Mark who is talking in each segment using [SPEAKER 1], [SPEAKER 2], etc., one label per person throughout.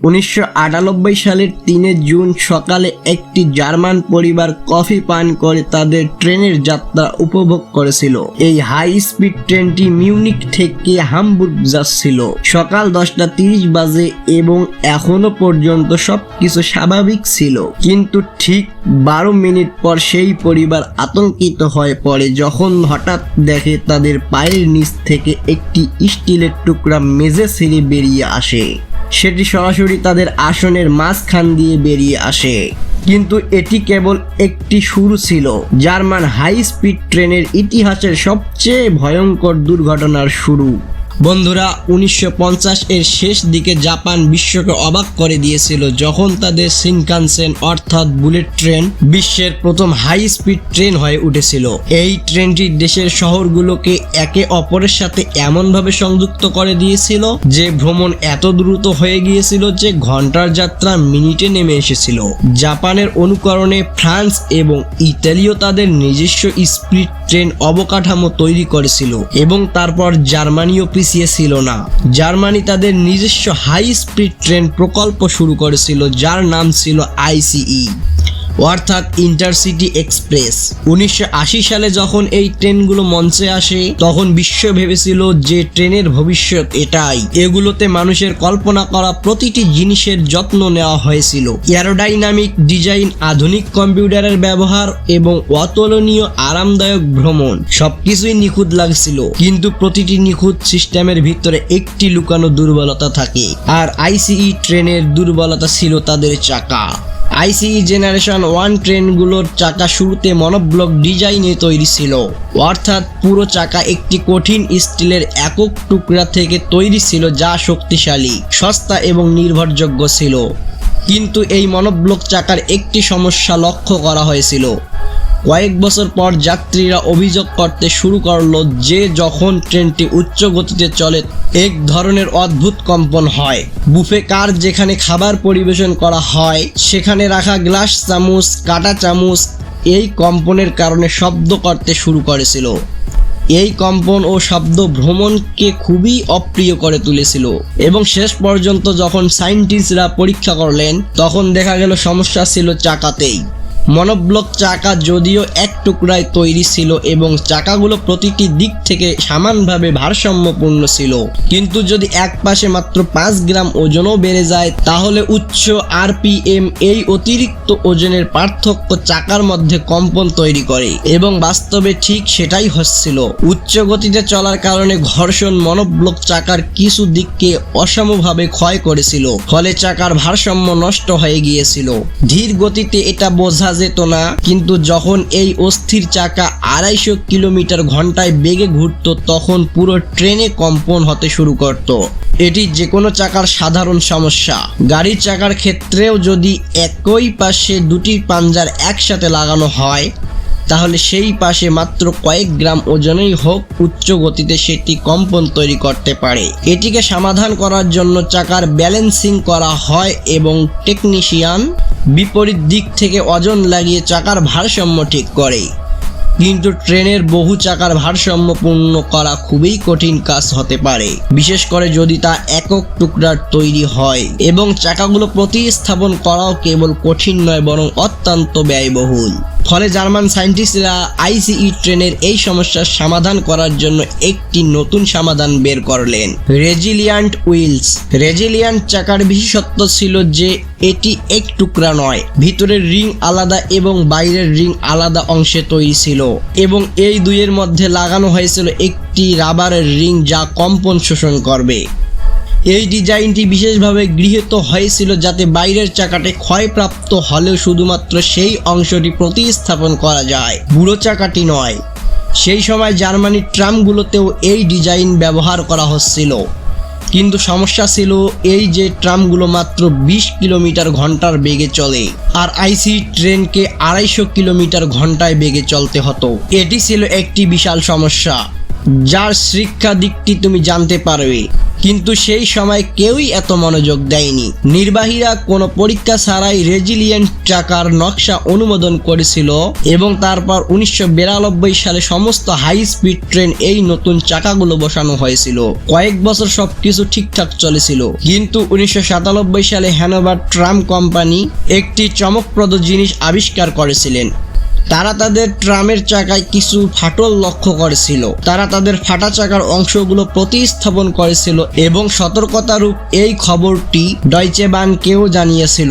[SPEAKER 1] উনিশশো আটানব্বই সালের তিনে জুন সকালে একটি জার্মান পরিবার কফি পান করে তাদের ট্রেনের যাত্রা উপভোগ করেছিল। এই হাই স্পিড ট্রেনটি মিউনিক থেকে হামবুর্গ যাচ্ছিল। সকাল দশটা তিরিশ বাজে এবং এখনও পর্যন্ত সবকিছু স্বাভাবিক ছিল। কিন্তু ঠিক বারো মিনিট পর সেই পরিবার আতঙ্কিত হয়ে পড়ে যখন হঠাৎ দেখে তাদের পায়ের নিচ থেকে একটি স্টিলের টুকরা মেঝে ছিঁড়ে বেরিয়ে আসে। সেটি সরাসরি তাদের আসনের মাঝখান দিয়ে বেরিয়ে আসে। কিন্তু এটি কেবল একটি শুরু ছিল। জার্মান হাই স্পিড ট্রেনের ইতিহাসের সবচেয়ে ভয়ঙ্কর দুর্ঘটনার শুরু। বন্ধুরা, উনিশশো পঞ্চাশ এর শেষ দিকে জাপান বিশ্বকে অবাক করে দিয়েছিল যখন তাদের সিনকানসেন অর্থাৎ বুলেট ট্রেন বিশ্বের প্রথম হাই স্পিড ট্রেন হয়ে উঠেছিল। এই ট্রেনটি দেশের শহরগুলোকে একে অপরের সাথে এমনভাবে সংযুক্ত করে দিয়েছিল যে ভ্রমণ এত দ্রুত হয়ে গিয়েছিল যে ঘণ্টার যাত্রা মিনিটে নেমে এসেছিল। জাপানের অনুকরণে ফ্রান্স এবং ইতালিও তাদের নিজস্ব স্পিড ট্রেন অবকাঠামো তৈরি করেছিল এবং তারপর জার্মানিও পিছিয়ে ছিল না। জার্মানি তাদের নিজস্ব হাই স্পিড ট্রেন প্রকল্প শুরু করেছিল, যার নাম ছিল আইসিই। অর্থাৎ ইন্টারসিটি এক্সপ্রেস। উনিশশো আশি সালে যখন এই ট্রেনগুলো মঞ্চে আসে, তখন বিশ্ব ভেবেছিল যে ট্রেনের ভবিষ্যৎ এটাই। এগুলোতে মানুষের কল্পনা করা প্রতিটি জিনিসের যত্ন নেওয়া হয়েছিল। এরোডাইনামিক ডিজাইন আধুনিক কম্পিউটারের ব্যবহার এবং অতুলনীয় আরামদায়ক ভ্রমণ, সবকিছুই নিখুঁত লাগছিল। কিন্তু প্রতিটি নিখুঁত সিস্টেমের ভিতরে একটি লুকানো দুর্বলতা থাকে। আর আইসিই ট্রেনের দুর্বলতা ছিল তাদের চাকা। আইসিই জেনারেশন ওয়ান ট্রেনগুলোর চাকা শুরুতে মনোব্লক ডিজাইনে তৈরি ছিল। অর্থাৎ পুরো চাকা একটি কঠিন স্টিলের একক টুকরা থেকে তৈরি ছিল যা শক্তিশালী, সস্তা এবং নির্ভরযোগ্য ছিল। কিন্তু এই মনোব্লক চাকার একটি সমস্যা লক্ষ্য করা হয়েছিল। কয়েক বছর পর যাত্রীরা অভিযোগ করতে শুরু করল যে যখন ট্রেনটি উচ্চ গতিতে চলে, এক ধরনের অদ্ভুত কম্পন হয়। বুফে কার যেখানে খাবার পরিবেশন করা হয়, সেখানে রাখা গ্লাস চামচ, কাটা চামচ, এই কম্পনের কারণে শব্দ করতে শুরু করেছিল। এই কম্পন ও শব্দ ভ্রমণকে খুবই অপ্রিয় করে তুলেছিল এবং শেষ পর্যন্ত যখন সায়েন্টিস্টরা পরীক্ষা করলেন, তখন দেখা গেল সমস্যা ছিল চাকাতেই। মনোব্লক চাকা যদিও এক টুকরায় তৈরি ছিল এবং চাকাগুলো প্রতিটি দিক থেকে সমানভাবে ভারসাম্যপূর্ণ ছিল। কিন্তু যদি এক পাশে মাত্র পাঁচ গ্রাম ওজনও বেড়ে যায়, তাহলে উচ্চ আরপিএম এই অতিরিক্ত ওজনের পার্থক্য চাকার মধ্যে কম্পন তৈরি করে এবং বাস্তবে ঠিক সেটাই হচ্ছিল। উচ্চ গতিতে চলার কারণে ঘর্ষণ মনোব্লক চাকার কিছু দিককে অসমভাবে ক্ষয় করেছিল, ফলে চাকার ভারসাম্য নষ্ট হয়ে গিয়েছিল। ধীর গতিতে এটা বোঝা যেত না, কিন্তু যখন এই অস্থির চাকা আড়াইশো কিলোমিটার ঘন্টায় বেগে ঘুরতো, তখন পুরো ট্রেনে কম্পন হতে শুরু করত। এটি যে কোনো চাকার সাধারণ সমস্যা। গাড়ির চাকার ক্ষেত্রেও যদি একই পাশে দুটি পাঞ্জার একসাথে লাগানো হয় তাহলে সেই পাশে মাত্র কয়েক গ্রাম ওজনেই হোক উচ্চ গতিতে সেটি কম্পন তৈরি করতে পারে। এটিকে সমাধান করার জন্য চাকার ব্যালেন্সিং করা হয় এবং টেকনিশিয়ান বিপরীত দিক থেকে ওজন লাগিয়ে চাকার ভারসাম্য ঠিক করে। কিন্তু ট্রেনের বহু চাকার ভারসাম্যপূর্ণ করা খুবই কঠিন কাজ হতে পারে, বিশেষ করে যদি তা একক টুকরার তৈরি হয় এবং চাকাগুলো প্রতিস্থাপন করাও কেবল কঠিন নয়, বরং অত্যন্ত ব্যয়বহুল। ফলে জার্মান সায়েন্টিস্টরা আইসিই ট্রেনের এই সমস্যার সমাধান করার জন্য একটি নতুন সমাধান বের করলেন। রেজিলিয়ান্ট উইলস। রেজিলিয়ান্ট চাকার বিশেষত্ব ছিল যে এটি এক টুকরা নয়, ভিতরের রিং আলাদা এবং বাইরের রিং আলাদা অংশে তৈরি ছিল এবং এই দুইয়ের মধ্যে লাগানো হয়েছিল একটি রাবারের রিং যা কম্পন শোষণ করবে। এই ডিজাইনটি বিশেষভাবে গৃহীত হয়েছিল যাতে বাইরের চাকাটি ক্ষয়প্রাপ্ত হলেও শুধুমাত্র সেই অংশটি প্রতিস্থাপন করা যায়। বুড়ো চাকাটি নয়। সেই সময় জার্মানির ট্রামগুলোতেও এই ডিজাইন ব্যবহার করা হচ্ছিল। কিন্তু সমস্যা ছিল এই যে ট্রামগুলো মাত্র বিশ কিলোমিটার ঘণ্টার বেগে চলে আর আইসি ট্রেনকে আড়াইশো কিলোমিটার ঘন্টায় বেগে চলতে হতো। এটি ছিল একটি বিশাল সমস্যা। যার শিক্ষা দিকটি তুমি জানতে পারবে। কিন্তু সেই সময় কেউই এত মনোযোগ দেয়নি। নির্বাহীরা কোনো পরীক্ষা ছাড়াই রেজিলিয়েন্ট চাকার নকশা অনুমোদন করেছিল এবং তারপর উনিশশো বিরানব্বই সালে সমস্ত হাই স্পিড ট্রেন এই নতুন চাকাগুলো বসানো হয়েছিল। কয়েক বছর সবকিছু ঠিকঠাক চলেছিল। কিন্তু উনিশশো সাতানব্বই সালে হ্যানোভার ট্রাম কোম্পানি একটি চমকপ্রদ জিনিস আবিষ্কার করেছিলেন। তারা তাদের ট্রামের চাকায় কিছু ফাটল লক্ষ্য করেছিল। তারা তাদের ফাটা চাকার অংশগুলো প্রতিস্থাপন করেছিল এবং সতর্কতারূপ এই খবরটি ডয়চে বানকেও জানিয়েছিল,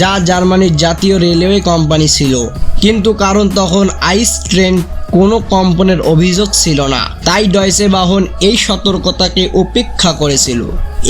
[SPEAKER 1] যা জার্মানির জাতীয় রেলওয়ে কোম্পানি ছিল। কিন্তু কারণ তখন আইস ট্রেন কোনো কম্পনের অভিযোগ ছিল না। তাই ডয়সে বাহন এই সতর্কতাকে উপেক্ষা করেছিল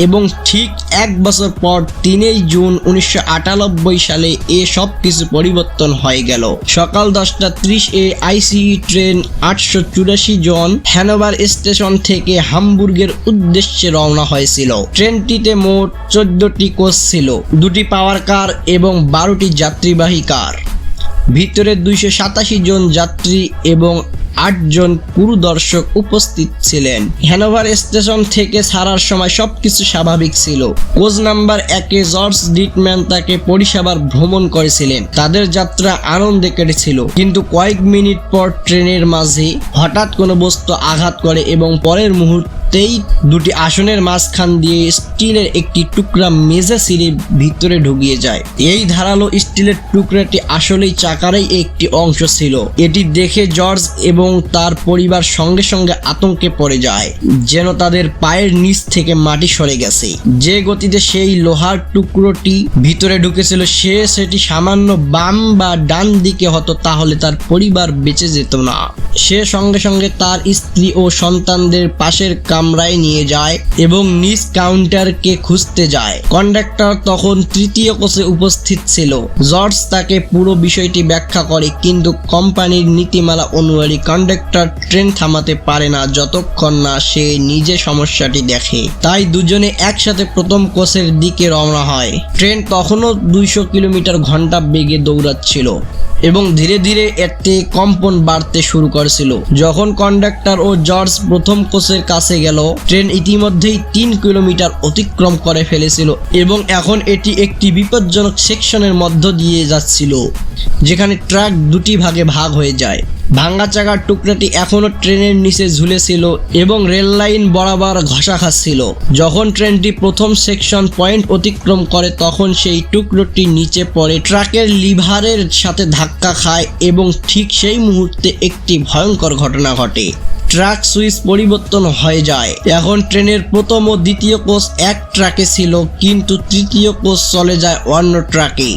[SPEAKER 1] এবং ঠিক এক বছর পর তিনই জুন উনিশশো আটানব্বই সালে এ সব কিছু পরিবর্তন হয়ে গেল। সকাল দশটা ত্রিশ এ আইসিই ট্রেন আটশো চুরাশি জন হ্যানোভার স্টেশন থেকে হামবুর্গের উদ্দেশ্যে রওনা হয়েছিল। ট্রেনটিতে মোট চোদ্দটি কোচ ছিল, দুটি পাওয়ার কার এবং বারোটি যাত্রীবাহী কার। ভিতরে দুইশো সাতাশি জন যাত্রী এবং আটজন পুরু দর্শক উপস্থিত ছিলেন। হ্যানোভার স্টেশন থেকে ছাড়ার সময় সবকিছু স্বাভাবিক ছিল। কোচ নাম্বার একে জর্জ ডিটম্যান তাকে পরিষেবার ভ্রমণ করেছিলেন। তাদের যাত্রা আনন্দে কেটেছিল। কিন্তু কয়েক মিনিট পর ট্রেনের মাঝে হঠাৎ কোনো বস্তু আঘাত করে এবং পরের মুহূর্তেই দুটি আসনের মাঝখান দিয়ে স্টিলের একটি টুকরা মেঝে সিঁড়ি ভিতরে ঢুকিয়ে যায়। এই ধারালো স্টিলের টুকরাটি আসলেই চাকারই একটি অংশ ছিল। এটি দেখে জর্জ এবং তার পরিবার সঙ্গে সঙ্গে আতঙ্কে পড়ে যায়, যেন তাদের পায়ের নিচ থেকে মাটি সরে গেছে। যে গতিতে সেই লোহার টুকরোটি ভিতরে ঢুকেছিল, সে সেটি সামান্য বাম বা ডান দিকে হতো, তাহলে তার পরিবার বেঁচে যেত না। সে সঙ্গে সঙ্গে তার স্ত্রী ও সন্তানদের পাশের কামরায় নিয়ে যায় এবং নিজ কাউন্টারকে খুঁজতে যায়। কন্ডাক্টর তখন তৃতীয় কোষে উপস্থিত ছিল। জর্জ তাকে পুরো বিষয়টি ব্যাখ্যা করে, কিন্তু কোম্পানির নীতিমালা অনুযায়ী কন্ডাক্টর ট্রেন থামাতে পারে না যতক্ষণ না সে নিজে সমস্যাটি দেখে। তাই দুজনে একসাথে প্রথম কোষের দিকে রওনা হয়। ট্রেন তখনও দুইশো কিলোমিটার ঘণ্টা বেগে দৌড়াচ্ছিল। এবং ধীরে ধীরে একটি কম্পন বাড়তে শুরু করেছিল। যখন কন্ডাক্টর ও জর্জ প্রথম কোচের কাছে গেল, ট্রেন ইতিমধ্যেই তিন কিলোমিটার অতিক্রম করে ফেলেছিল এবং এখন এটি একটি বিপজ্জনক সেকশনের মধ্য দিয়ে যাচ্ছিল, যেখানে ট্রাক দুটি ভাগে ভাগ হয়ে যায়। ভাঙ্গা চাকার টুকরাটি এখনও ট্রেনের নিচে ঝুলেছিল এবং রেল লাইন বরাবর ঘষা খাচ্ছিল। যখন ট্রেনটি প্রথম সেকশন পয়েন্ট অতিক্রম করে, তখন সেই টুকরোটি নিচে পড়ে ট্রাকের লিভারের সাথে ধাক্কা খায় এবং ঠিক সেই মুহূর্তে একটি ভয়ঙ্কর ঘটনা ঘটে। ট্রাক সুইচ পরিবর্তন হয়ে যায়। এখন ট্রেনের প্রথম ও দ্বিতীয় কোচ এক ট্রাকে ছিল, কিন্তু তৃতীয় কোচ চলে যায় অন্য ট্রাকে।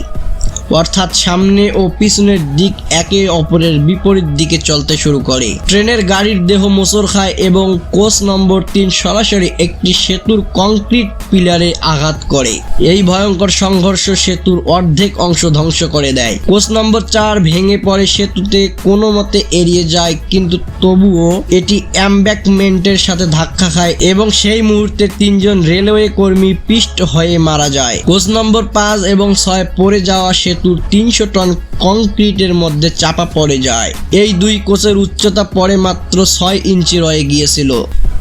[SPEAKER 1] অর্থাৎ সামনে ও পিছনের দিক একে অপরের বিপরীত দিকে চলতে শুরু করে। ট্রেনের গাড়ির দেহ মোচড় খায় এবং কোচ নম্বর তিন সরাসরি একটি সেতুর কংক্রিট পিলারে আঘাত করে। এই ভয়ঙ্কর সংঘর্ষ সেতুর অর্ধেক অংশ ধ্বংস করে দেয়। কোচ নম্বর চার ভেঙে পড়ে সেতুতে কোনো মতে এড়িয়ে যায়, কিন্তু তবুও এটি অ্যাম্ব্যাকমেন্টের সাথে ধাক্কা খায় এবং সেই মুহূর্তে তিনজন রেলওয়ে কর্মী পিষ্ট হয়ে মারা যায়। কোচ নম্বর পাঁচ এবং ছয় পড়ে যাওয়া সেতুর তিনশো টন কংক্রিটের মধ্যে চাপা পড়ে যায়। এই দুই কোচের উচ্চতা পরে মাত্র ছয় ইঞ্চি রয়ে গিয়েছিল।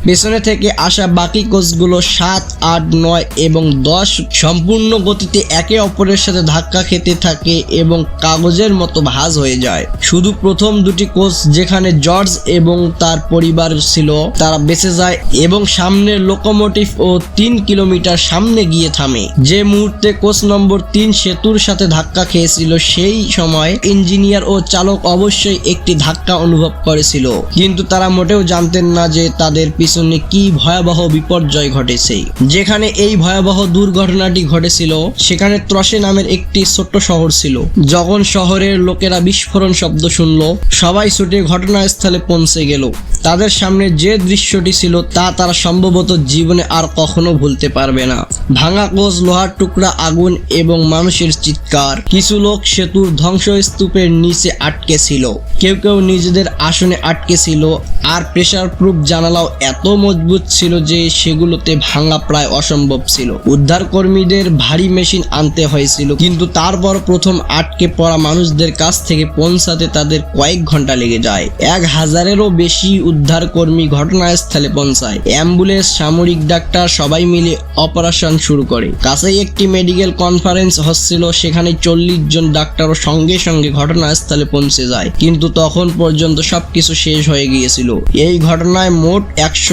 [SPEAKER 1] পেছনে থেকে আসা বাকি কোচগুলো সাত, আট, নয় এবং দশ সম্পূর্ণ গতিতে একে অপরের সাথে ধাক্কা খেতে থাকে এবং কাগজের মতো ভাঁজ হয়ে যায়। শুধু প্রথম দুটি কোচ যেখানে জর্জ এবং তার পরিবার ছিল, তারা বেঁচে যায় এবং সামনের লোকোমোটিভ ও তিন কিলোমিটার সামনে গিয়ে থামে। যে মুহূর্তে কোচ নম্বর তিন সেতুর সাথে ধাক্কা খেয়েছিল, সেই সময় ইঞ্জিনিয়ার ও চালক অবশ্যই একটি ধাক্কা অনুভব করেছিল। কিন্তু তারা মোটেও জানতেন না যে তাদের পিছনে কি ভয়াবহ বিপর্যয় ঘটেছে। যেখানে এই ভয়াবহ দুর্ঘটনাটি ঘটেছিল, সেখানে ত্রসে নামের একটি ছোট্ট শহর ছিল। যখন শহরের লোকেরা বিস্ফোরণ শব্দ শুনলো, সবাই ছুটে ঘটনাস্থলে পৌঁছে গেল। তাদের সামনে যে দৃশ্যটি ছিল তা তারা সম্ভবত জীবনে আর কখনো ভুলতে পারবে না। ভাঙা কোচ, লোহার টুকরা, আগুন এবং মানুষের চিৎকার। কিছু লোক সেতুর ধ্বংসস্তূপের নিচে আটকে ছিল। কেউ কেউ নিজেদের আসনে আটকে ছিল। আর প্রেসার প্রুফ জানালাও এত এত মজবুত ছিল যে সেগুলোতে ভাঙা প্রায় অসম্ভব ছিল। উদ্ধার কর্মীদের ভারী মেশিন আনতে হয়েছিল, কিন্তু তারপর প্রথম আটকে পড়া মানুষদের কাছ থেকে পৌঁছাতে তাদের কয়েক ঘণ্টা লেগে যায়। এক হাজারেরও বেশি উদ্ধার কর্মী ঘটনাস্থলে পৌঁছায়। অ্যাম্বুলেন্স, সামরিক ডাক্তার সবাই মিলে অপারেশন শুরু করে। কাছেই একটি মেডিকেল কনফারেন্স হচ্ছিল, সেখানে চল্লিশ জন ডাক্তারও সঙ্গে সঙ্গে ঘটনাস্থলে পৌঁছে যায়, কিন্তু তখন পর্যন্ত সবকিছু শেষ হয়ে গিয়েছিল। এই ঘটনায় মোট একশো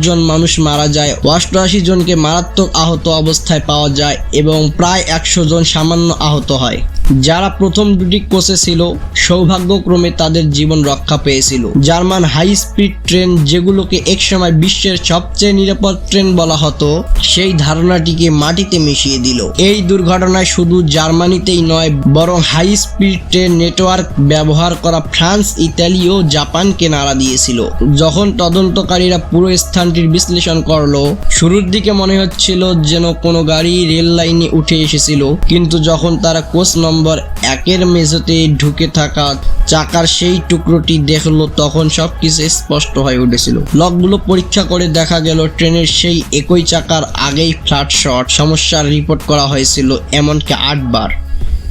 [SPEAKER 1] জন মানুষ মারা যায়। অষ্টআশি জনকে মারাত্মক আহত অবস্থায় পাওয়া যায় এবং প্রায় একশো জন সামান্য আহত হয়। যারা প্রথম দুটি কোচে ছিল, সৌভাগ্যক্রমে তাদের জীবন রক্ষা পেয়েছিল। জার্মান হাই স্পিড ট্রেন যেগুলোকে একসময় বিশ্বের সবচেয়ে নিরাপদ ট্রেন বলা হতো, সেই ধারণাটিকে মাটিতে মিশিয়ে দিল। এই দুর্ঘটনায় শুধু জার্মানিতেই নয়, বরং হাই স্পিড ট্রেন নেটওয়ার্ক ব্যবহার করা ফ্রান্স, ইতালি ও জাপানকে নাড়া দিয়েছিল। যখন তদন্তকারীরা পুরো স্থানটির বিশ্লেষণ করল। শুরুর দিকে মনে হচ্ছিল যেন কোনো গাড়ি রেল লাইনে উঠে এসেছিল, কিন্তু যখন তারা কোচ নম্বর একের মেঝেতে ঢুকে থাকা চাকার সেই টুকরোটি দেখল, তখন সবকিছু স্পষ্ট হয়ে উঠেছিল। লকগুলো পরীক্ষা করে দেখা গেল, ট্রেনের সেই একই চাকার আগেই ফ্ল্যাট শট সমস্যার রিপোর্ট করা হয়েছিল এমনকি আটবার।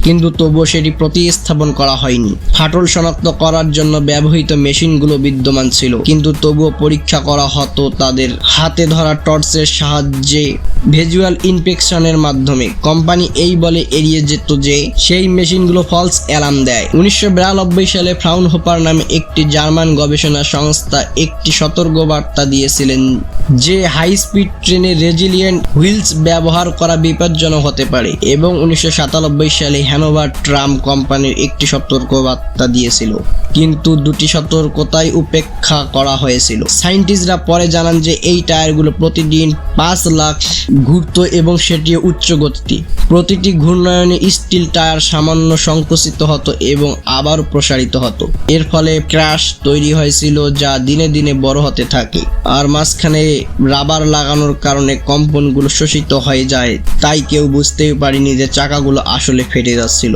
[SPEAKER 1] কিন্তু তবুও সেটি প্রতিস্থাপন করা হয়নি। ফাটল শনাক্ত করার জন্য ব্যবহৃত মেশিনগুলো বিদ্যমান ছিল। কিন্তু তবুও পরীক্ষা করা হতো তাদের হাতে ধরা টর্চের সাহায্যে ভিজুয়াল ইনফেকশনের মাধ্যমে কোম্পানি এই বলে এড়িয়ে যেত যে সেই মেশিনগুলো ফলস অ্যালার্ম দেয়। উনিশশো বিরানব্বই সালে ফ্রাউন হোপার নামে একটি জার্মান গবেষণা সংস্থা একটি সতর্কবার্তা দিয়েছিলেন যে হাই স্পিড ট্রেনে রেজিলিয়েন্ট হুইলস ব্যবহার করা বিপজ্জনক হতে পারে এবং উনিশশো সাতানব্বই সালে হ্যানোভার ট্রাম কোম্পানির একটি সতর্কবার্তা দিয়েছিল। কিন্তু দুটি সতর্কতাই উপেক্ষা করা হয়েছিল। সায়েন্টিস্টরা পরে জানান যে এই টায়ারগুলো প্রতিদিন পাঁচ লাখ ঘুরত এবং সেটি উচ্চ গতি। প্রতিটি ঘূর্ণায়নে স্টিল টায়ার সামান্য সংকুচিত হতো এবং আবার প্রসারিত হতো। এর ফলে ক্রাশ তৈরি হয়েছিল যা দিনে দিনে বড় হতে থাকে। আর মাঝখানে রাবার লাগানোর কারণে কম্পনগুলো শোষিত হয়ে যায়, তাই কেউ বুঝতেই পারিনি যে চাকাগুলো আসলে ফেটে যাচ্ছিল।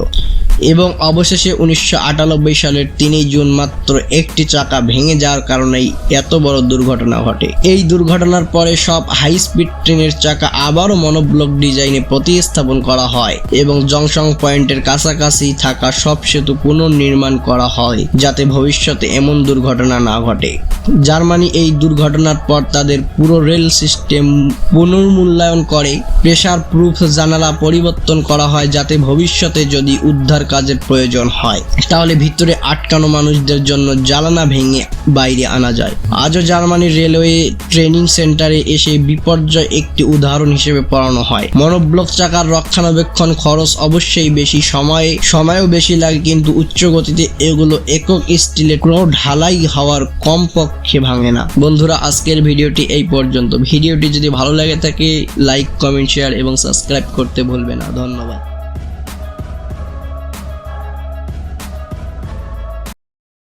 [SPEAKER 1] এবং অবশেষে উনিশশো আটানব্বই সালের তিনই জুন মাত্র একটি চাকা ভেঙে যাওয়ার কারণেই এত বড় দুর্ঘটনা ঘটে। এই দুর্ঘটনার পরে সব হাই স্পিড ট্রেনের চাকা আবারও মনোব্লক ডিজাইনে প্রতিস্থাপন করা হয় এবং জংশন পয়েন্টের কাছাকাছি থাকা সব সেতু পুনর্নির্মাণ করা হয় যাতে ভবিষ্যতে এমন দুর্ঘটনা না ঘটে। জার্মানি এই দুর্ঘটনার পর তাদের পুরো রেল সিস্টেম পুনর্মূল্যায়ন করে। প্রেসার প্রুফ জানালা পরিবর্তন করা হয় যাতে ভবিষ্যতে যদি উদ্ধার কাজের প্রয়োজন হয়। তাহলে ভিতরে আটকানো মানুষদের জন্য জ্বালানা ভেঙে বাইরে আনা যায়। আজও জার্মানির রেলওয়ে ট্রেনিং সেন্টারে এসে বিপর্যয় একটি উদাহরণ হিসেবে পড়ানো হয়। মনোব্লক চাকার রক্ষণাবেক্ষণ খরচ অবশ্যই বেশি, সময়ে, সময়ও বেশি লাগে, কিন্তু উচ্চ গতিতে এগুলো একক স্টিলের কোনো ঢালাই হওয়ার কম পক্ষে ভাঙে না। বন্ধুরা, আজকের ভিডিওটি এই পর্যন্ত। ভিডিওটি যদি ভালো লাগে থাকে, লাইক, কমেন্ট, শেয়ার এবং সাবস্ক্রাইব করতে ভুলবে না। ধন্যবাদ।